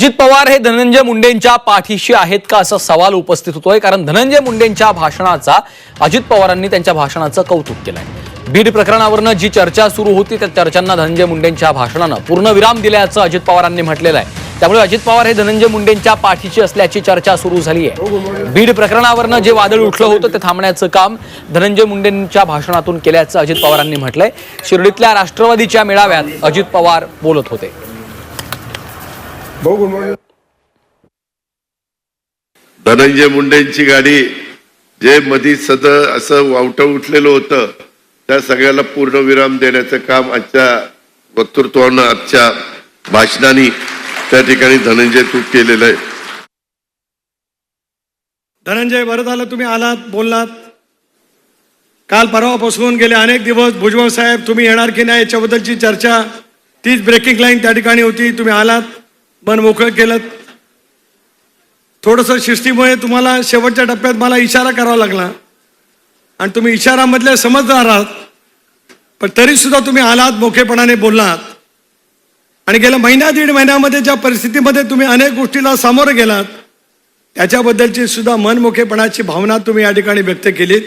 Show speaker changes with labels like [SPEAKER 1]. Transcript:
[SPEAKER 1] अजित पवार हे धनंजय मुंडेंच्या पाठीशी आहेत का असा सवाल उपस्थित होतोय? कारण धनंजय मुंडेंच्या भाषणाचा अजित पवारांनी त्यांच्या भाषणाचं कौतुक केलंय. बीड प्रकरणावरनं जी चर्चा सुरू होती त्या चर्चांना धनंजय मुंडेंच्या भाषणानं पूर्णविराम दिल्याचं अजित पवारांनी म्हटलेलं आहे. त्यामुळे अजित पवार हे धनंजय मुंडेंच्या पाठीशी असल्याची चर्चा सुरू झाली आहे. बीड प्रकरणावरनं जे वादळ उठलं होतं ते थांबण्याचं काम धनंजय मुंडेंच्या भाषणातून केल्याचं अजित पवारांनी म्हटलंय. शिर्डीतल्या राष्ट्रवादीच्या मेळाव्यात अजित पवार बोलत होते.
[SPEAKER 2] भाऊ गुड मॉर्निंग
[SPEAKER 3] धनंजय मुंडेंची गाडी जे मधी सद असं वावटं उठलेलं होतं त्या सगळ्याला पूर्णविराम देण्याचं काम आजच्या वक्तृत्वानं आजच्या भाषणाने त्या ठिकाणी धनंजय तू केलेलं आहे.
[SPEAKER 2] धनंजय बरं झालं तुम्ही आलात बोललात. काल परवापासून गेले अनेक दिवस भुजबळ साहेब तुम्ही येणार की नाही याच्याबद्दलची चर्चा तीच ब्रेकिंग लाईन त्या ठिकाणी होती तुम्ही आलात. मन मोकळं केलं. थोडंसं शिस्तीमुळे तुम्हाला शेवटच्या टप्प्यात मला इशारा करावा लागला. आणि तुम्ही इशारामधले समजदार आहात. पण तरीसुद्धा तुम्ही आलात मोकेपणाने बोललात. आणि गेल्या महिन्या दीड महिन्यामध्ये ज्या परिस्थितीमध्ये तुम्ही अनेक गोष्टीला सामोरं गेलात त्याच्याबद्दलची सुद्धा मनमोखेपणाची भावना तुम्ही या ठिकाणी व्यक्त केलीत.